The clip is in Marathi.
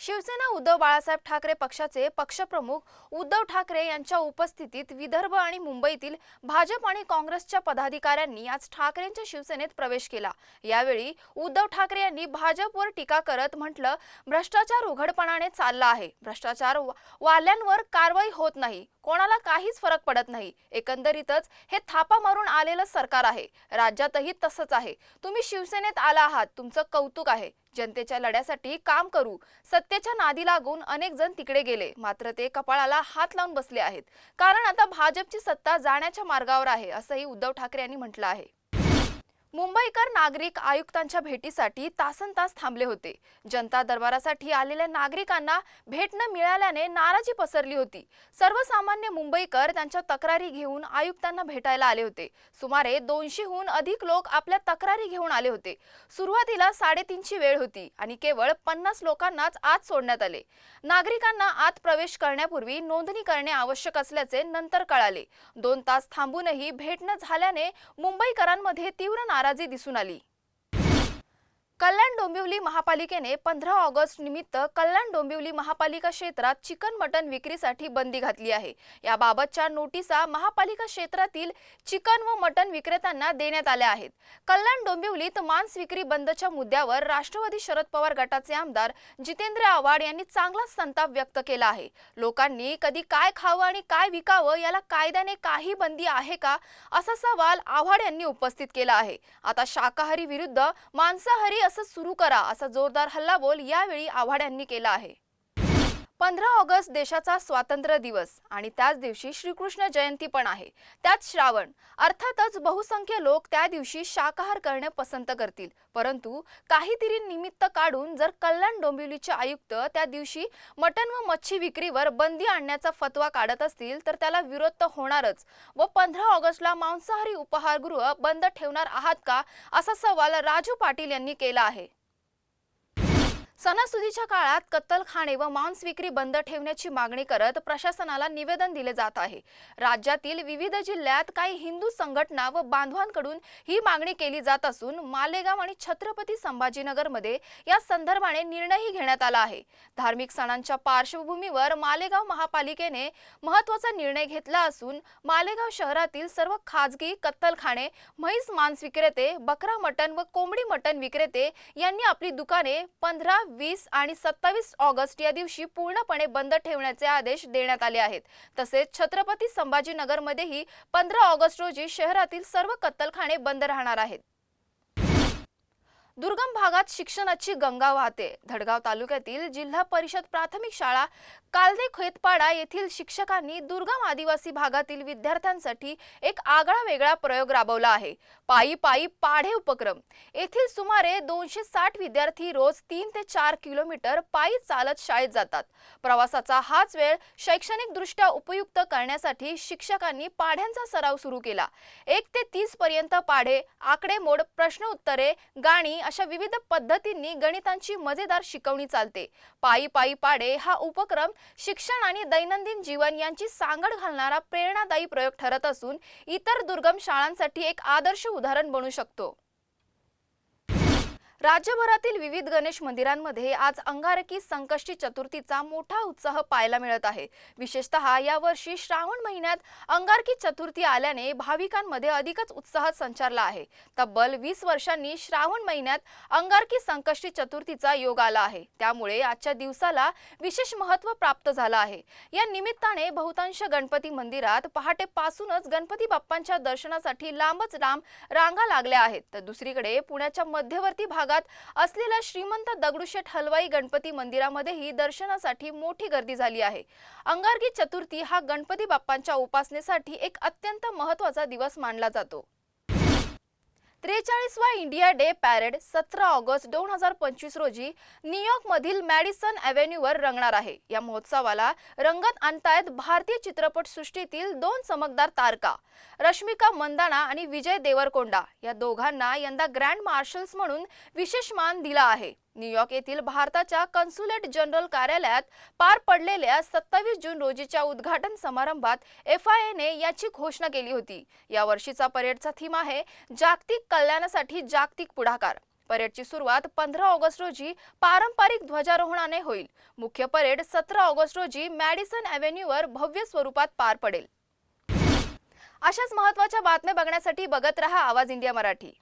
शिवसेना उद्धव बाळासाहेब ठाकरे पक्षाचे पक्षप्रमुख उद्धव ठाकरे यांच्या उपस्थितीत विदर्भ आणि मुंबईतील भाजप आणि काँग्रेसच्या पदाधिकाऱ्यांनी आज ठाकरेंच्या शिवसेनेत प्रवेश केला. यावेळी उद्धव ठाकरे यांनी भाजपवर टीका करत म्हटलं भ्रष्टाचार उघडपणाने चालला आहे. भ्रष्टाचार वाल्यांवर कारवाई होत नाही. कोणाला काहीच फरक पडत नाही. एकंदरीतच हे थापा मारून आलेलं सरकार आहे. राज्यातही तसंच आहे. तुम्ही शिवसेनेत आला आहात. तुमचं कौतुक आहे. जनतेच्या लढ्यासाठी काम करू सत्तेच्या नादी लागून अनेक जण तिकडे गेले. मात्र ते कपाळाला हात लावून बसले आहेत. कारण आता भाजपची सत्ता जाण्याच्या मार्गावर आहे असंही उद्धव ठाकरे यांनी म्हटलं आहे. मुंबईकर नागरिक आयुक्तांच्या भेटीसाठी तासन तास थांबले होते. जनता दरबारासाठी आलेल्या नागरिकांना भेट न मिळाल्याने नाराजी पसरली होती. सर्वसामान्य मुंबईकर त्यांच्या तक्रारी घेऊन आयुक्तांना भेटायला आले होते. सुमारे दोनशेहून अधिक लोक आपल्या तक्रारी घेऊन आले होते. सुरुवातीला साडेतीनची वेळ होती आणि केवळ पन्नास लोकांनाच आत सोडण्यात आले. नागरिकांना आत प्रवेश करण्यापूर्वी नोंदणी करणे आवश्यक असल्याचे नंतर कळाले. दोन तास थांबूनही भेट न झाल्याने मुंबईकरांमध्ये तीव्र नाराजी दिसून आली. कल्याण डोंबिवली महापालिकेने पंधरा ऑगस्ट निमित्त कल्याण डोंबिवली महापालिका क्षेत्रात चिकन मटन विक्रीसाठी बंदी घातली आहे. याबाबतच्या नोटिसा महापालिका क्षेत्रातील चिकन व मटन विक्रेत्यांना देण्यात आल्या आहेत. कल्याण डोंबिवलीत मांस विक्री बंदच्या मुद्द्यावर राष्ट्रवादी शरद पवार गटाचे आमदार जितेंद्र आव्हाड यांनी चांगलाच संताप व्यक्त केला आहे. लोकांनी कधी काय खावं आणि काय विकावं याला कायद्याने काही बंदी आहे का असा सवाल आव्हाड यांनी उपस्थित केला आहे. आता शाकाहारी विरुद्ध मांसाहारी असं सुरू करा असा जोरदार हल्लाबोल यावेळी आव्हाड यांनी केला आहे. पंधरा ऑगस्ट देशाचा स्वातंत्र्य दिवस आणि त्याच दिवशी श्रीकृष्ण जयंती पण आहे. त्यात श्रावण अर्थातच बहुसंख्य लोक त्या दिवशी शाकाहार करणे पसंत करतील. परंतु काहीतरी निमित्त काढून जर कल्याण डोंबिवलीचे आयुक्त त्या दिवशी मटण व मच्छी विक्रीवर बंदी आणण्याचा फतवा काढत असतील तर त्याला विरोध तर होणारच. व पंधरा ऑगस्टला मांसाहारी उपहारगृह बंद ठेवणार आहात का? असा सवाल राजू पाटील यांनी केला आहे. सणासुदीच्या काळात कत्तलखाने व मांस विक्री बंद ठेवण्याची मागणी करत प्रशासनाला निवेदन दिले जात आहे. राज्यातील विविध जिल्ह्यात काही हिंदू संघटना व बांधवांकडून ही मागणी केली जात असून मालेगाव आणि छत्रपती संभाजीनगरमध्ये या संदर्भाने निर्णयही घेण्यात आला आहे. धार्मिक सणांच्या पार्श्वभूमीवर मालेगाव महापालिकेने महत्त्वाचा निर्णय घेतला असून मालेगाव शहरातील सर्व खाजगी कत्तलखाने म्हैस मांस विक्रेते बकरा मटण व कोंबडी मटण विक्रेते यांनी आपली दुकाने पंधरा वीस आणि सत्तावीस ऑगस्ट या दिवशी पूर्णपणे बंद ठेवण्याचे आदेश देण्यात आले आहेत. तसेच छत्रपती संभाजीनगरमध्येही पंधरा ऑगस्ट रोजी शहरातील सर्व कत्तलखाने बंद राहणार आहेत. दुर्गम भागात शिक्षणाची गंगा वाहते. धडगाव तालुक्यातील जिल्हा परिषद प्राथमिक शाळा कालदे खेतपाडा येथील शिक्षकांनी दुर्गम आदिवासी भागातील विद्यार्थ्यांसाठी एक आगळा वेगळा प्रयोग राबवला आहे. पायी पायी पाढे उपक्रम. येथील सुमारे दोनशे साठ विद्यार्थी रोज तीन ते चार किलोमीटर पायी चालत शाळेत जातात. प्रवासाचा हाच वेळ शैक्षणिक दृष्ट्या उपयुक्त करण्यासाठी शिक्षकांनी पाढ्यांचा सराव सुरू केला. एक ते तीस पर्यंत पाढे आकडेमोड प्रश्न उत्तरे गाणी अशा विविध पद्धतींनी गणितांची मजेदार शिकवणी चालते. पायी पायी पाढे हा उपक्रम शिक्षण आणि दैनंदिन जीवन यांची सांगड घालणारा प्रेरणादायी प्रयोग ठरत असून इतर दुर्गम शाळांसाठी एक आदर्श उदाहरण बनू शकतो. राज्यभरातील विविध गणेश मंदिरांमध्ये आज अंगारकी संकष्टी चतुर्थीचा मोठा उत्साह पाहायला मिळत आहे. विशेषतः यावर्षी श्रावण महिन्यात अंगारकी चतुर्थी आल्याने भाविकांमध्ये अधिकच उत्साह संचारला आहे. तब्बल वीस वर्षांनी श्रावण महिन्यात अंगारकी संकष्टी चतुर्थीचा योग आला आहे. त्यामुळे आजच्या दिवसाला विशेष महत्त्व प्राप्त झालं आहे. या निमित्ताने बहुतांश गणपती मंदिरात पहाटेपासूनच गणपती बाप्पांच्या दर्शनासाठी लांबच लांब रांगा लागल्या आहेत. तर दुसरीकडे पुण्याच्या मध्यवर्ती भागात असलेल्या श्रीमंत दगडूशेठ हलवाई गणपती मंदिरामध्येही दर्शनासाठी मोठी गर्दी झाली आहे. अंगारकी चतुर्थी हा गणपती बाप्पांच्या उपासनेसाठी एक अत्यंत महत्त्वाचा दिवस मानला जातो. त्रेचाळीसवा इंडिया डे पॅरेड सतरा ऑगस्ट दोन हजार पंचवीस रोजी न्यूयॉर्कमधील मॅडिसन अव्हेन्यूवर रंगणार आहे. या महोत्सवाला रंगत आणतायत भारतीय चित्रपट सृष्टीतील दोन चमकदार तारका रश्मिका मंदाना आणि विजय देवरकोंडा. या दोघांना यंदा ग्रँड मार्शल्स म्हणून विशेष मान दिला आहे. न्यूयॉर्क येथील भारताच्या कन्सुलेट जनरल कार्यालयात पार पडलेल्या सत्तावीस जून रोजीच्या उद्घाटन समारंभात एफ आय एने याची घोषणा केली होती. या वर्षीचा परेडचा थीम आहे जागतिक कल्याणासाठी जागतिक पुढाकार. परेडची सुरुवात पंधरा ऑगस्ट रोजी पारंपरिक ध्वजारोहणाने होईल. मुख्य परेड सतरा ऑगस्ट रोजी मॅडिसन अव्हेन्यूवर भव्य स्वरूपात पार पडेल. अशाच महत्त्वाच्या बातम्या बघण्यासाठी बघत रहा आवाज इंडिया मराठी.